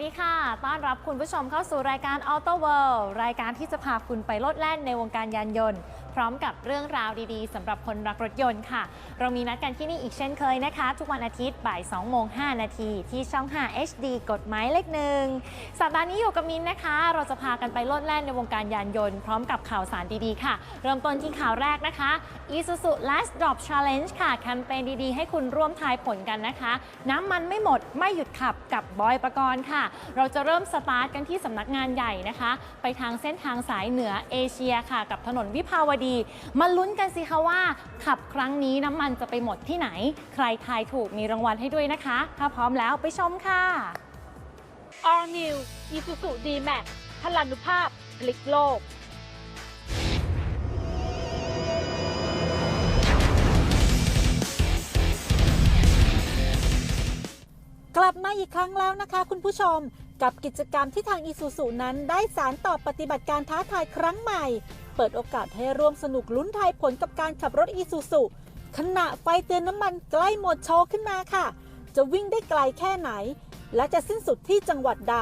สวัสดีค่ะ ต้อนรับคุณผู้ชมเข้าสู่รายการ Auto World รายการที่จะพาคุณไปโลดแล่นในวงการยานยนต์ พร้อมกับเรื่องราวดีๆสำหรับคนรักรถยนต์ค่ะ เรามีนัดกันที่นี่อีกเช่นเคยนะคะ ทุกวันอาทิตย์บ่าย2โมง5นาทีที่ช่อง 5 HD กฎหมายเลขหนึ่งสัปดาห์นี้อยู่กับมินนะคะ เราจะพากันไปโลดแล่นในวงการยานยนต์พร้อมกับข่าวสารดีๆค่ะ เริ่มต้นที่ข่าวแรกนะคะ Isuzu Last Drop Challenge ค่ะแคมเปญดีๆ ให้คุณร่วมทายผลกันนะคะ น้ำมันไม่หมดไม่หยุดขับกับบอยประกรณ์ค่ะ เราจะเริ่มสตาร์ทกันที่สำนักงานใหญ่นะคะ ไปทางเส้นทางสายเหนือเอเชียค่ะ กับถนนวิภาวดี มาลุ้นกันสิคะว่า ขับครั้งนี้น้ำมันจะไปหมดที่ไหน ใครทายถูกมีรางวัลให้ด้วยนะคะ ถ้าพร้อมแล้วไปชมค่ะ All New Isuzu D-Max พลันุภาพพลิกโลกกลับมาอีกครั้งแล้วนะคะ คุณผู้ชมกับกิจกรรมที่ทางอีซูซูนั้นได้สารต่อปฏิบัติการท้าทายครั้งใหม่เปิดโอกาสให้ร่วมสนุกลุ้นทายผลกับการขับรถอีซูซูขณะไฟเตือนน้ำมันใกล้หมดโชว์ขึ้นมาค่ะ จะวิ่งได้ไกลแค่ไหน และจะสิ้นสุดที่จังหวัดใด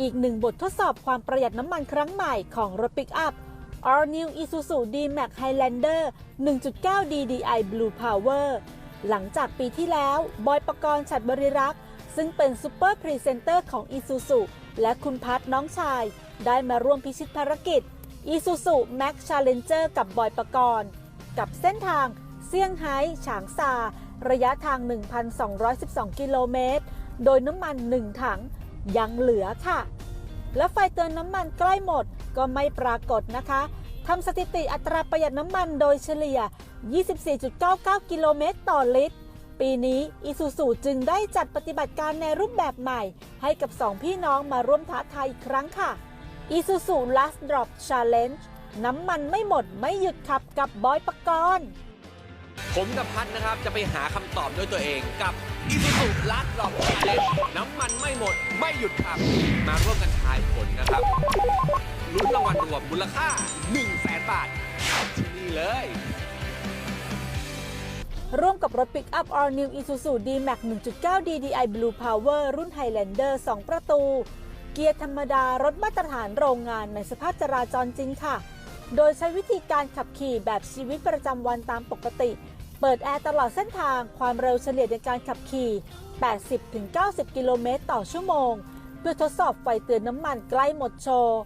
อีกหนึ่งบททดสอบความประหยัดน้ำมันครั้งใหม่ของรถปิกอัพ All New Isuzu D-Max Highlander 1.9 DDI Blue Power หลังจากปีที่แล้ว บอยประกรณ์ฉัดบริรักษ์ ซึ่งเป็นซูเปอร์พรีเซนเตอร์ของ Isuzu และคุณพัฒน้องชาย ได้มาร่วมพิชิตภารกิจ Isuzu Max Challenger กับบอยประกรณ์ กับเส้นทางเซี่ยงไฮ้ฉางซา ระยะทาง 1,212 กิโลเมตร โดยน้ำมัน 1 ถังยังเหลือค่ะ และไฟเตือนน้ำมันใกล้หมดก็ไม่ปรากฏนะคะทำสถิติอัตราประหยัดน้ำมันโดยเฉลี่ย 24.99 กิโลเมตรต่อลิตร ปีนี้อีซูซูจึงได้จัดปฏิบัติการในรูปแบบใหม่ ให้กับสองพี่น้องมาร่วมท้าทายอีกครั้งค่ะ Isuzu Last Drop Challenge น้ำมันไม่หมดไม่หยุดขับกับบอยปกรณ์ผมกับพัดนะครับจะไปหาคำตอบด้วยตัวเองกับ i s u z u ลัดดรอปเลนน้ำมันไม่หมดไม่หยุดขับ มาร่วมกันทายผลนะครับลุ้นรางวัลรวมมูลค่า 1 0 0 0 0แสนบาทที่นี่เลย ร่วมกับรถปิกอัพ All New Isuzu D-Max 1.9 DDI Blue Power รุ่น Highlander 2 ประตู เกียร์ธรรมดารถมาตรฐานโรงงานในสภาพจราจรจริงค่ะ โดยใช้วิธีการขับขี่แบบชีวิตประจำวันตามปกติ เปิดแอร์ตลอดเส้นทางความเร็วเฉลี่ยในการขับขี่ 80-90 กิโลเมตรต่อชั่วโมง เพื่อทดสอบไฟเตือนน้ำมันใกล้หมดโชว์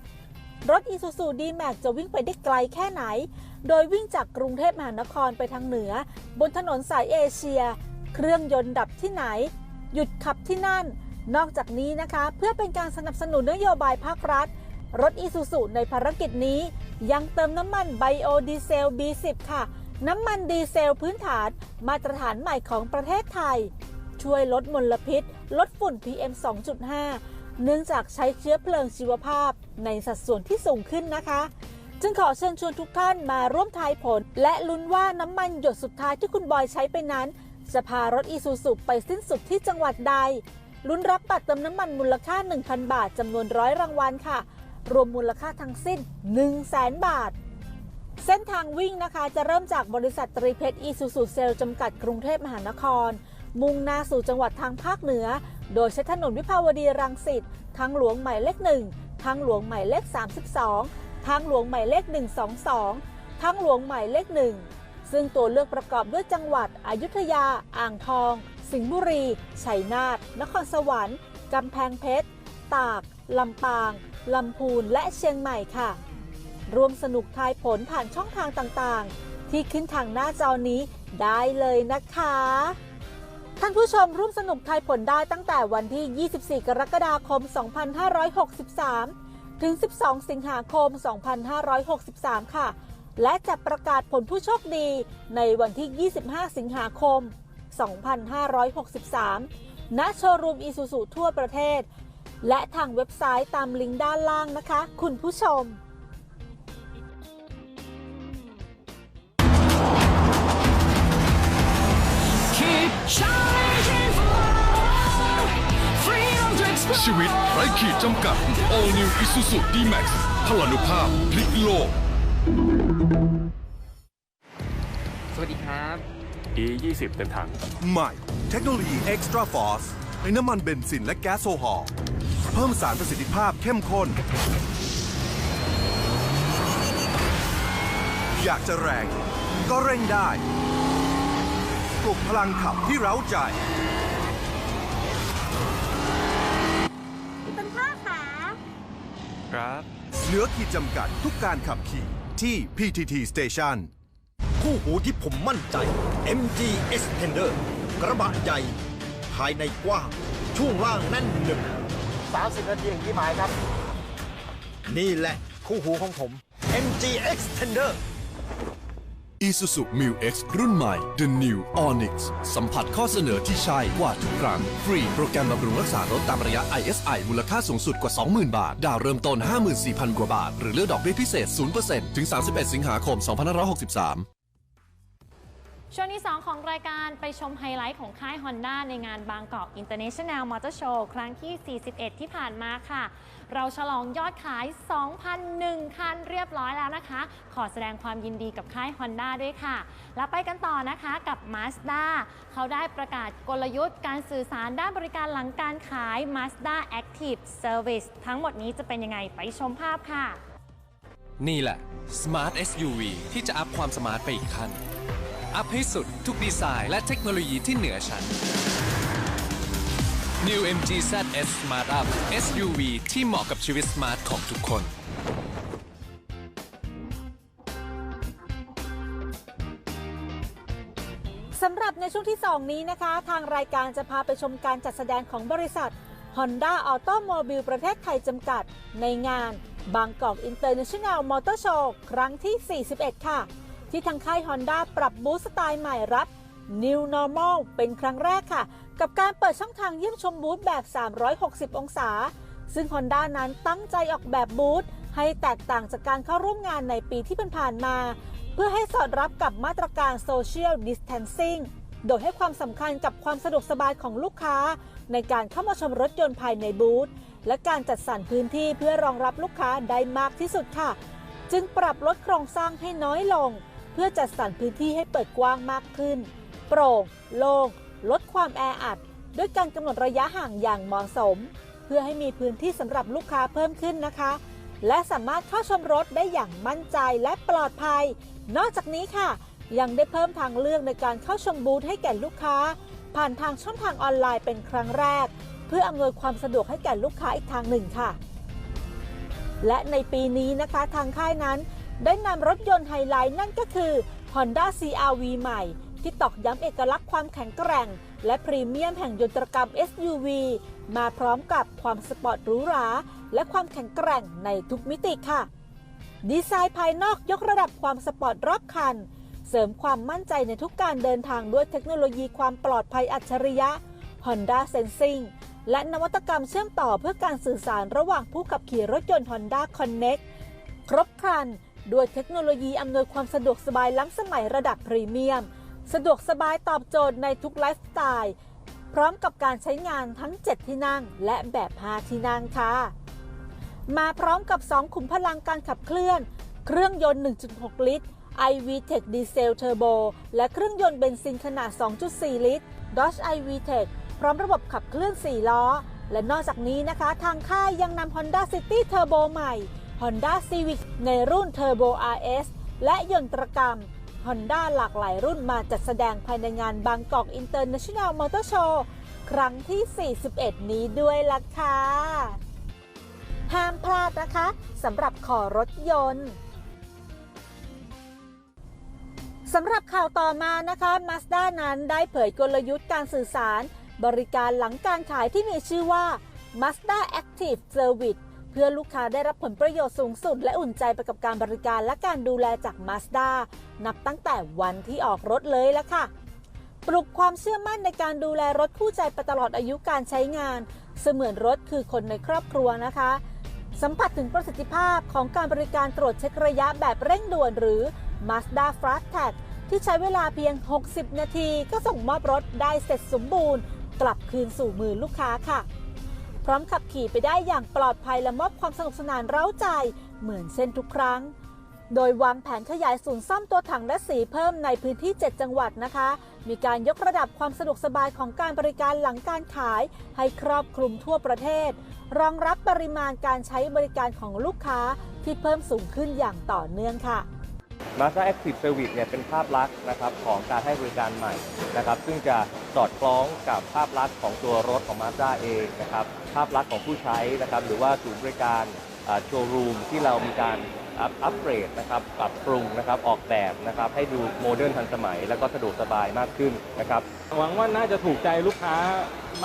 รถ Isuzu D-Max จะวิ่งไปได้ไกลแค่ไหน โดยวิ่งจากกรุงเทพมหานครไปทางเหนือ บนถนนสายเอเชีย เครื่องยนต์ดับที่ไหน หยุดขับที่นั่น นอกจากนี้นะคะ เพื่อเป็นการสนับสนุนนโยบายภาครัฐ รถ Isuzu ในภารกิจนี้ ยังเติมน้ำมันไบโอดีเซล B10 ค่ะ น้ำมันดีเซลพื้นฐาน มาตรฐานใหม่ของประเทศไทย ช่วยลดมลพิษ ลดฝุ่น PM 2.5 เนื่องจากใช้เชื้อเพลิงชีวภาพ ในสัดส่วนที่สูงขึ้นนะคะ จึงขอเชิญชวนทุกท่านมาร่วมทายผล และลุ้นว่าน้ำมันหยดสุดท้ายที่คุณบอยใช้ไปนั้น จะพารถอีซูซูไปสิ้นสุดที่จังหวัดใด ลุ้นรับบัตรเติมน้ำมันมูลค่า 1,000 บาทจำนวนร้อยรางวัลค่ะ รวมมูลค่าทั้งสิ้น 1 0 0 0 0แสนบาท เส้นทางวิ่งนะคะจะเริ่มจากบริษัทตรีเพชรอีซูซูเซลจำกัดกรุงเทพมหานคร มุ่งหน้าสู่จังหวัดทางภาคเหนือ โดยใช้ถนนวิภาวดีรังสิตทางหลวงหมายเลขหนึ่งทางหลวงหมายเลข 32 ทางหลวงหมายเลข 122 ทางหลวงหมายเลขหนึ่งซึ่งตัวเลือกประกอบด้วยจังหวัดอยุธยา อ่างทอง สิงห์บุรี ชัยนาท นครสวรรค์ กำแพงเพชร ตาก ลำปาง ลำพูน และเชียงใหม่ค่ะ ร่วมสนุกทายผลผ่านช่องทางต่างๆ ที่ขึ้นทางหน้าจอนี้ได้เลยนะคะ ท่านผู้ชมร่วมสนุกทายผลได้ตั้งแต่วันที่ 24 กรกฎาคม 2563 ถึง 12 สิงหาคม 2563 ค่ะและจะประกาศผลผู้โชคดีในวันที่ 25 สิงหาคม 2563 ณ โชว์รูมอีซูซูทั่วประเทศ และทางเว็บไซต์ตามลิงก์ด้านล่างนะคะ คุณผู้ชมชีวิตไร้ขีดจำกัด All New Isuzu D-Max พลานุภาพพลิกโลก สวัสดีครับ E20 เต็มถัง ใหม่ เทคโนโลยี Extra Force ด้วยน้ำมันเบนซินและแก๊สโซฮอล์เพิ่มสารประสิทธิภาพเข้มข้น อยากจะแรง ก็เร่งได้ ปลุกพลังขับที่เร้าใจ คุณพ่อคะครับ เหลือขีดจำกัดทุกการขับขี่ที่ PTT Station คู่หูที่ผมมั่นใจ MG Extender กระบะใหญ่ ภายในกว้าง ช่วงล่างแน่นหนึบ30 นาทีอย่างที่หมายครับ นี่แหละคู่หูของผม MG Extender Isuzu Mu X รุ่นใหม่ The New Onyx สัมผัสข้อเสนอที่ใช่กว่าทุกครั้ง ฟรีโปรแกรมบำรุงรักษารถตามระยะ ISI มูลค่าสูงสุดกว่า 20,000 บาท ดาวเริ่มต้น 54,000 กว่าบาท หรือเลือกดอกเบี้ยพิเศษ 0%ถึง 31 สิงหาคม 2563 ช่วงที่ 2 ของรายการไปชมไฮไลท์ของค่าย Honda ในงานบางกอก International Motor Show ครั้งที่ 41 ที่ผ่านมาค่ะ เราฉลองยอดขาย 2,001 คันเรียบร้อยแล้วนะคะ ขอแสดงความยินดีกับค่าย Honda ด้วยค่ะ แล้วไปกันต่อนะคะกับ Mazda เขาได้ประกาศกลยุทธ์การสื่อสารด้านบริการหลังการขาย Mazda Active Service ทั้งหมดนี้จะเป็นยังไงไปชมภาพค่ะ นี่แหละ Smart SUV ที่จะอัพความสมาร์ทไปอีกขั้น อัพให้สุด ทุกดีไซน์และเทคโนโลยีที่เหนือชั้น New MG ZS Smart Up SUV ที่เหมาะกับชีวิตสมาร์ทของทุกคน สำหรับในช่วงที่ 2 นี้นะคะ ทางรายการจะพาไปชมการจัดแสดงของบริษัท Honda Automobile ประเทศไทยจำกัด ในงานบางกอก International Motor Show ครั้งที่ 41 ค่ะ ที่ทางค่าย Honda ปรับบูธสไตล์ใหม่รับ New Normal เป็นครั้งแรกค่ะ กับการเปิดช่องทางเยี่ยมชมบูธแบบ 360 องศา ซึ่ง Honda นั้นตั้งใจออกแบบบูธให้แตกต่างจากการเข้าร่วมงานในปีที่ผ่านมา เพื่อให้สอดรับกับมาตรการ Social Distancing โดยให้ความสำคัญกับความสะดวกสบายของลูกค้า ในการเข้ามาชมรถยนต์ภายในบูธและการจัดสรรพื้นที่เพื่อรองรับลูกค้าได้มากที่สุดค่ะ จึงปรับลดโครงสร้างให้น้อยลง พื่อจัดสรรพื้นที่ให้เปิดกว้างมากขึ้น โปร่งโล่งลดความแออัด ด้วยการกำหนดระยะห่างอย่างเหมาะสม เพื่อให้มีพื้นที่สำหรับลูกค้าเพิ่มขึ้นนะคะ และสามารถเข้าชมรถได้อย่างมั่นใจและปลอดภัย นอกจากนี้ค่ะ ยังได้เพิ่มทางเลือกในการเข้าชมบูธให้แก่ลูกค้า ผ่านทางช่องทางออนไลน์เป็นครั้งแรก เพื่ออำนวยความสะดวกให้แก่ลูกค้าอีกทางหนึ่งค่ะ และในปีนี้นะคะทางค่ายนั้น ได้นำรถยนต์ไฮไลท์นั่นก็คือ Honda CRV ใหม่ ที่ตอกย้ำเอกลักษณ์ความแข็งแกร่ง และพรีเมียมแห่งยนตรกรรม SUV มาพร้อมกับความสปอร์ตหรูหรา และความแข็งแกร่งในทุกมิติค่ะ ดีไซน์ภายนอกยกระดับความสปอร์ตรอบคัน เสริมความมั่นใจในทุกการเดินทางด้วยเทคโนโลยีความปลอดภัยอัจฉริยะ Honda Sensing และนวัตกรรมเชื่อมต่อเพื่อการสื่อสารระหว่างผู้ขับขี่รถยนต์ Honda Connect ครบครัน ด้วยเทคโนโลยีอำนวยความสะดวกสบายล้ำสมัยระดับพรีเมียม สะดวกสบายตอบโจทย์ในทุกไลฟ์สไตล์ พร้อมกับการใช้งานทั้ง 7 ที่นั่ง และแบบ 5 ที่นั่งค่ะ มาพร้อมกับ 2 ขุมพลังการขับเคลื่อน เครื่องยนต์ 1.6 ลิตร iVTEC Diesel Turbo และเครื่องยนต์เบนซินขนาด 2.4 ลิตร Dodge iVTEC พร้อมระบบขับเคลื่อน 4 ล้อ และนอกจากนี้นะคะ ทางค่ายยังนำ Honda City Turbo ใหม่ Honda Civic ในรุ่น Turbo RS และยนตรกรรม Honda หลากหลายรุ่นมาจัดแสดงภายในงานบางกอก International Motor Show ครั้งที่ 41 นี้ด้วยล่ะค่ะ ห้ามพลาดนะคะสำหรับขอรถยนต์สำหรับข่าวต่อมานะคะ Mazda นั้นได้เผยกลยุทธ์การสื่อสาร บริการหลังการขายที่มีชื่อว่า Mazda Active Service พื่อลูกค้าได้รับผลประโยชน์สูงสุด และอุ่นใจไปกับการบริการและการดูแลจาก Mazda นับตั้งแต่วันที่ออกรถเลยละค่ะ ปลุกความเชื่อมั่นในการดูแลรถคู่ใจไปตลอดอายุการใช้งาน เสมือนรถคือคนในครอบครัวนะคะ สัมผัสถึงประสิทธิภาพของการบริการตรวจเช็คระยะแบบเร่งด่วนหรือ Mazda Fast Tag ที่ใช้เวลาเพียง 60 นาที ก็ส่งมอบรถได้เสร็จสมบูรณ์ กลับคืนสู่มือลูกค้าค่ะ ร้อมขับขี่ไปได้อย่างปลอดภัยและมอบความสนุกสนานเร้าใจ เหมือนเช่นทุกครั้ง โดยวางแผนขยายศูนย์ซ่อมตัวถังและสีเพิ่มในพื้นที่ 7 จังหวัดนะคะ มีการยกระดับความสะดวกสบายของการบริการหลังการขาย ให้ครอบคลุมทั่วประเทศ รองรับปริมาณการใช้บริการของลูกค้าที่เพิ่มสูงขึ้นอย่างต่อเนื่องค่ะ Mazda Active Service เนี่ยเป็นภาพลักษณ์นะครับของการให้บริการใหม่นะครับซึ่งจะสอดคล้องกับภาพลักษณ์ของตัวรถของ Mazda เองนะครับาพลักษณ์ของผู้ใช้นะครับหรือว่าศูนย์บริการโชว์รูมที่เรามีการอัพอัปเกรดนะครับปรับปรุงนะครับออกแบบนะครับให้ดูโมเดิร์นทันสมัย แล้วก็สะดวกสบายมากขึ้นนะครับหวังว่าน่าจะถูกใจลูกค้า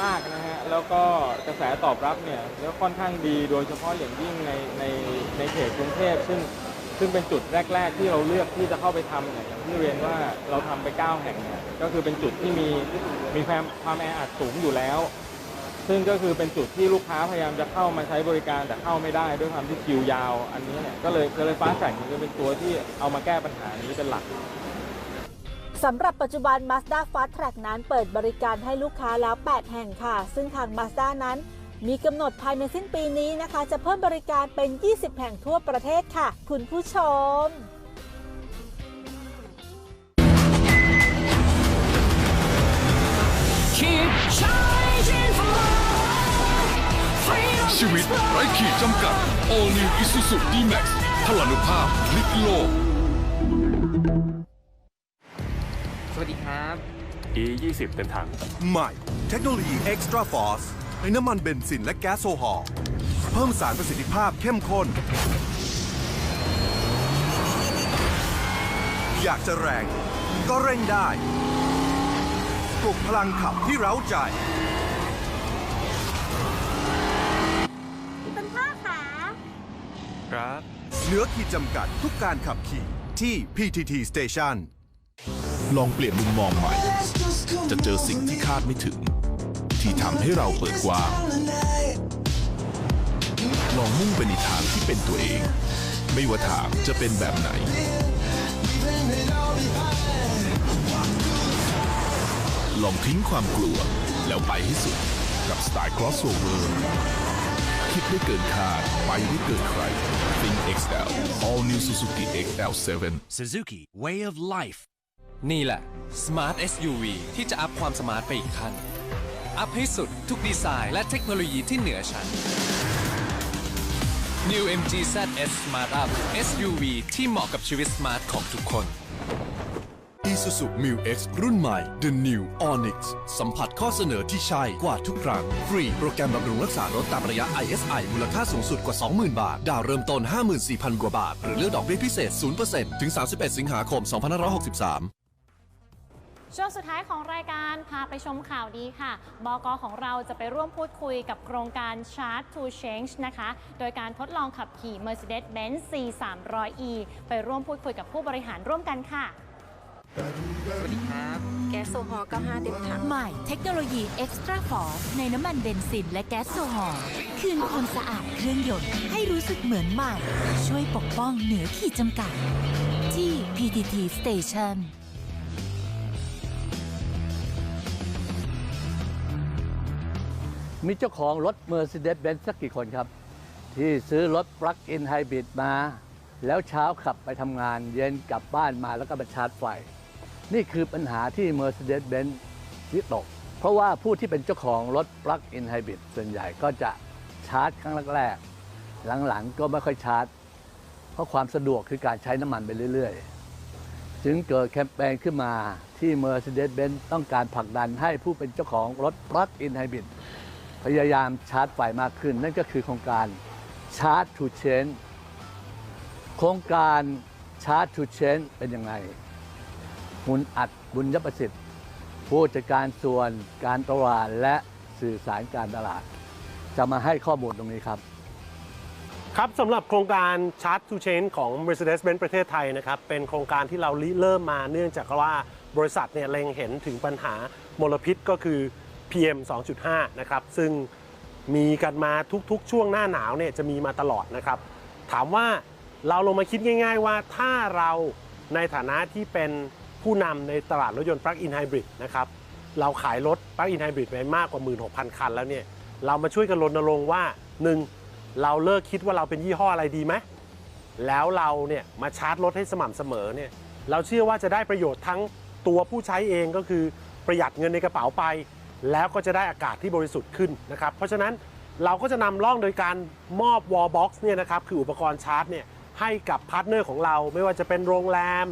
มากนะฮะแล้วก็กระแสตอบรับเนี่ยก็ค่อนข้างดีโดยเฉพาะอย่างยิ่งในในในเขตกรุงเทพซึ่งซึ่งเป็นจุดแรก ๆ ที่เราเลือกที่จะเข้าไปทำเนี่ยอย่างที่เรียนว่าเราทำไป 9 แห่งเนี่ยก็คือเป็นจุดที่มีมีความความแออัดสูงอยู่แล้ว ซึ่งก็คือเป็นจุดที่ลูกค้าพยายามจะเข้ามาใช้บริการแต่เข้าไม่ได้ด้วยความที่คิวยาว อันนี้เนี่ยก็เลยก็เลยฟ้าใสมันจะเป็นตัวที่เอามาแก้ปัญหานี้เป็นหลักสำหรับปัจจุบัน Mazda Fast Track นั้นเปิดบริการให้ลูกค้าแล้ว 8 แห่งค่ะ ซึ่งทาง Mazda นั้น มีกำหนดภายในสิ้นปีนี้นะคะ จะเพิ่มบริการเป็น 20 แห่งทั่วประเทศค่ะ คุณผู้ชมชี วิตไร้ขีดจำกัด All New Isuzu D-Max พลานุภาพพลิกโลก สวัสดีครับ E 20 เต็มถัง ใหม่เทคโนโลยี Extra Force ในน้ำมันเบนซินและแก๊สโซฮอล์เพิ่มสารประสิทธิภาพเข้มข้น อยากจะแรง ก็เร่งได้ ปลุกพลังขับที่เร้าใจ คุณพ่อขา ครับ เหนือขีดจำกัดทุกการขับขี่ที่ PTT Station ลองเปลี่ยนมุมมองใหม่ จะเจอสิ่งที่คาดไม่ถึง ที่ทำให้เราเปิดกว้าง ลองมุ่งไปในทางที่เป็นตัวเอง ไม่ว่าทางจะเป็นแบบไหน ลองทิ้งความกลัวแล้วไปให้สุดกับสไตล์ crossover คิดได้เกินคาดไปได้เกินใคร Think XL All New Suzuki XL7 Suzuki Way of Life นี่แหละ Smart SUV ที่จะอัพความสมาร์ทไปอีกขั้น อัพให้สุดทุกดีไซน์และเทคโนโลยีที่เหนือชั้น New MG ZS Smart Up SUV ที่เหมาะกับชีวิตสมาร์ทของทุกคน Isuzu Mu X รุ่นใหม่ The New Onyx สัมผัสข้อเสนอที่ใช่กว่าทุกครั้ง ฟรีโปรแกรมบำรุงรักษารถตามระยะ ISI มูลค่าสูงสุดกว่า 20,000 บาท ดาวเริ่มต้น 54,000 กว่าบาท หรือเลือกดอกเบี้ยพิเศษ 0%ถึง 31 สิงหาคม 2563ช่วงสุดท้ายของรายการพาไปชมข่าวดีค่ะ บกของเราจะไปร่วมพูดคุยกับโครงการ Charge to Change นะคะ โดยการทดลองขับขี่ Mercedes-Benz C300E ไปร่วมพูดคุยกับผู้บริหารร่วมกันค่ะ สวัสดีครับ แก๊สโซฮอล์95 เต็มถัง ใหม่ เทคโนโลยี Extra Force ในน้ำมันเบนซินและแก๊สโซฮอล์คืนความสะอาดเครื่องยนต์ให้รู้สึกเหมือนใหม่ ช่วยปกป้องเหนือขีดจำกัด ที่ PTT Station มีเจ้าของรถ Mercedes-Benz สักกี่คนครับ ที่ซื้อรถ Plug-in Hybrid มา แล้วเช้าขับไปทำงานเย็นกลับบ้านมาแล้วก็มาชาร์จไฟ นี่คือปัญหาที่ Mercedes-Benz วิตก เพราะว่าผู้ที่เป็นเจ้าของรถ Plug-in Hybrid ส่วนใหญ่ก็จะชาร์จครั้งแรกๆหลังๆ ก็ไม่ค่อยชาร์จ เพราะความสะดวกคือการใช้น้ำมันไปเรื่อยๆ จึงเกิดแคมเปญขึ้นมาที่ Mercedes-Benz ต้องการผลักดันให้ผู้เป็นเจ้าของรถ Plug-in Hybrid พยายามชาร์จไฟมากขึ้น นั่นก็คือโครงการชาร์จ to Change โครงการชาร์จ to Change เป็นยังไง หุนอัดบุญยประสิทธิ์ ผู้จัดการส่วนการตลาดและสื่อสารการตลาด จะมาให้ข้อมูลตรงนี้ครับ ครับสำหรับโครงการ Charge to Change ของ Mercedes-Benz ประเทศไทยนะครับ เป็นโครงการที่เราเริ่มมาเนื่องจากว่าบริษัทเนี่ยเล็งเห็นถึงปัญหามลพิษก็คือ PM 2.5 นะครับ ซึ่งมีกันมาทุกๆ ช่วงหน้าหนาวเนี่ยจะมีมาตลอดนะครับ ถามว่าเราลงมาคิดง่าย ๆ ว่าถ้าเราในฐานะที่เป็น ผู้นำในตลาดรถยนต์ Plug-in Hybrid นะครับเราขายรถ Plug-in Hybrid ไปมากกว่า 16,000 คันแล้วเนี่ยเรามาช่วยกันรณรงค์ว่า 1. เราเลิกคิดว่าเราเป็นยี่ห้ออะไรดีไหมแล้วเราเนี่ยมาชาร์จรถให้สม่ำเสมอเนี่ยเราเชื่อว่าจะได้ประโยชน์ทั้งตัวผู้ใช้เองก็คือประหยัดเงินในกระเป๋าไป แล้วก็จะได้อากาศที่บริสุทธิ์ขึ้นนะครับเพราะฉะนั้นเราก็จะนำร่องโดยการมอบ wall box เนี่ยนะครับคืออุปกรณ์ชาร์จเนี่ยให้กับพาร์ทเนอร์ของเรา ไม่ว่าจะเป็นโรงแรม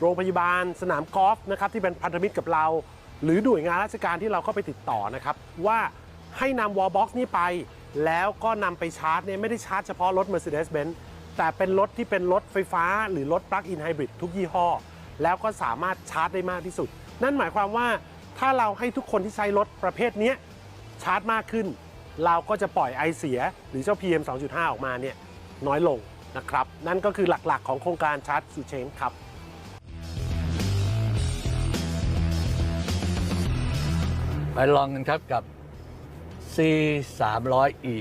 โรงพยาบาลสนามกอล์ฟนะครับที่เป็นพันธมิตรกับเรา หรือหน่วยงานราชการที่เราเข้าไปติดต่อนะครับ ว่าให้นำ wall box นี้ไป แล้วก็นำไปชาร์จเนี่ยไม่ได้ชาร์จเฉพาะรถ Mercedes-Benz แต่เป็นรถที่เป็นรถไฟฟ้า หรือรถ plug-in hybrid ทุกยี่ห้อ แล้วก็สามารถชาร์จได้มากที่สุด นั่นหมายความว่าถ้าเราให้ทุกคนที่ใช้รถประเภทนี้ชาร์จมากขึ้น เราก็จะปล่อยไอเสีย หรือเจ้า PM 2.5 ออกมาเนี่ยน้อยลงนะครับ นั่นก็คือหลักๆของโครงการชาร์จสูเชนครับ ไปลองกันครับกับ C 3 0 0 E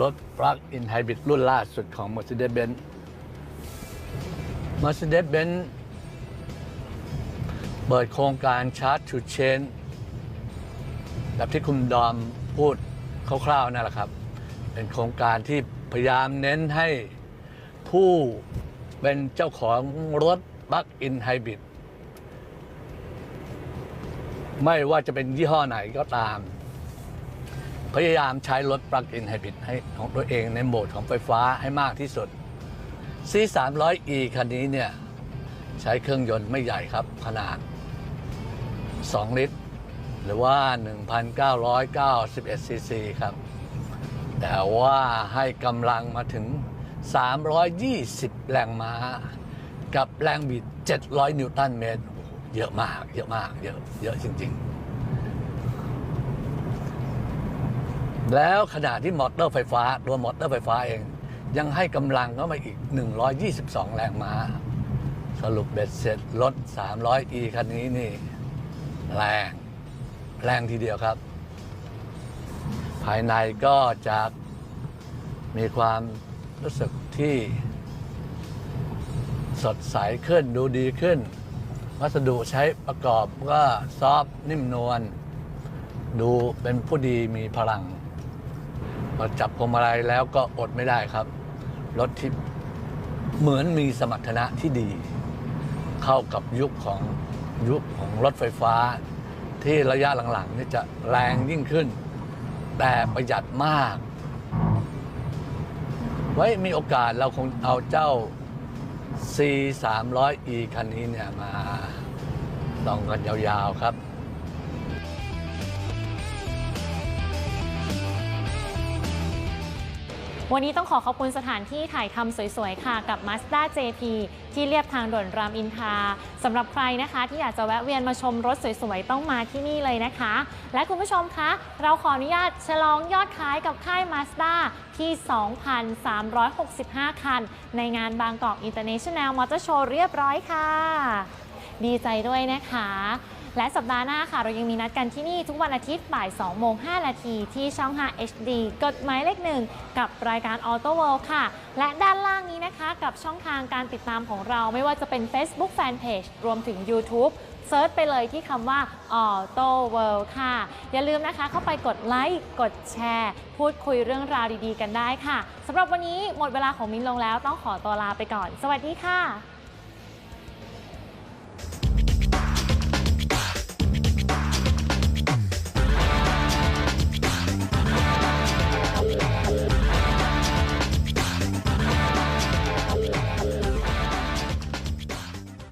รถ Plug-in Hybrid รุ่นล่าสุดของ Mercedes-Benz Mercedes-Benz เปิดโครงการ Charge to Chain แบบที่คุณดอมพูดคร่าวๆนั่นแหละครับ เป็นโครงการที่พยายามเน้นให้ผู้เป็นเจ้าของรถ Plug-in Hybrid ไม่ว่าจะเป็นยี่ห้อไหนก็ตาม พยายามใช้รถ plug-in hybrid ให้ของตัวเองในโหมดของไฟฟ้าให้มากที่สุด C 3 0 0 E คันนี้เนี่ย ใช้เครื่องยนต์ไม่ใหญ่ครับ ขนาด 2 ลิตร หรือว่า 1,991ซีซีครับ แต่ว่าให้กำลังมาถึง 320 แรงม้า กับแรงบิด 700 นิวตันเมตร เยอะมาก เยอะมาก เยอะเยอะจริง ๆ แล้วขณะที่มอเตอร์ไฟฟ้า ตัวมอเตอร์ไฟฟ้าเอง ยังให้กำลังเข้ามาอีก 122 แรงม้า สรุปเบ็ดเสร็จรถ 300e คันนี้นี่ แรง แรงทีเดียวครับ ภายในก็จะมีความรู้สึกที่สดใสขึ้นดูดีขึ้น วัสดุใช้ประกอบก็ซอฟนิ่มนวลดูเป็นผู้ดีมีพลังพอจับพวงมาลัยแล้วก็อดไม่ได้ครับ รถที่เหมือนมีสมรรถนะที่ดี เข้ากับยุคของยุคของรถไฟฟ้า ที่ระยะหลังๆนี่จะแรงยิ่งขึ้น แต่ประหยัดมาก ไว้มีโอกาสเราคงเอาเจ้า C 3 0 0 E คันนี้เนี่ยมาลองกันยาวๆครับ วันนี้ต้องขอขอบคุณสถานที่ถ่ายทำสวยๆ ค่ะ กับ Mazda JP ที่เรียบทางด่วนรามอินทราสำหรับใครนะคะ ที่อยากจะแวะเวียนมาชมรถสวยๆ ต้องมาที่นี่เลยนะคะ และคุณผู้ชมคะ เราขออนุญาตฉลองยอดขายกับค่าย Mazda ที่ 2,365 คัน ในงานบางกอก International Motor Show เรียบร้อยค่ะ ดีใจด้วยนะคะ และสัปดาห์หน้าค่ะ เรายังมีนัดกันที่นี่ทุกวันอาทิตย์บ่าย 2 โมง 5 นาทีที่ช่อง 5 HD กฎหมายเลขหนึ่งกับรายการ Auto World ค่ะ และด้านล่างนี้นะคะ กับช่องทางการติดตามของเราไม่ว่าจะเป็น Facebook Fanpage รวมถึง YouTube เซิร์ชไปเลยที่คำว่า Auto World ค่ะ อย่าลืมนะคะเข้าไปกดไลค์ กดแชร์ พูดคุยเรื่องราวดีๆ กันได้ค่ะสำหรับวันนี้หมดเวลาของมินลงแล้วต้องขอตัวลาไปก่อน สวัสดีค่ะ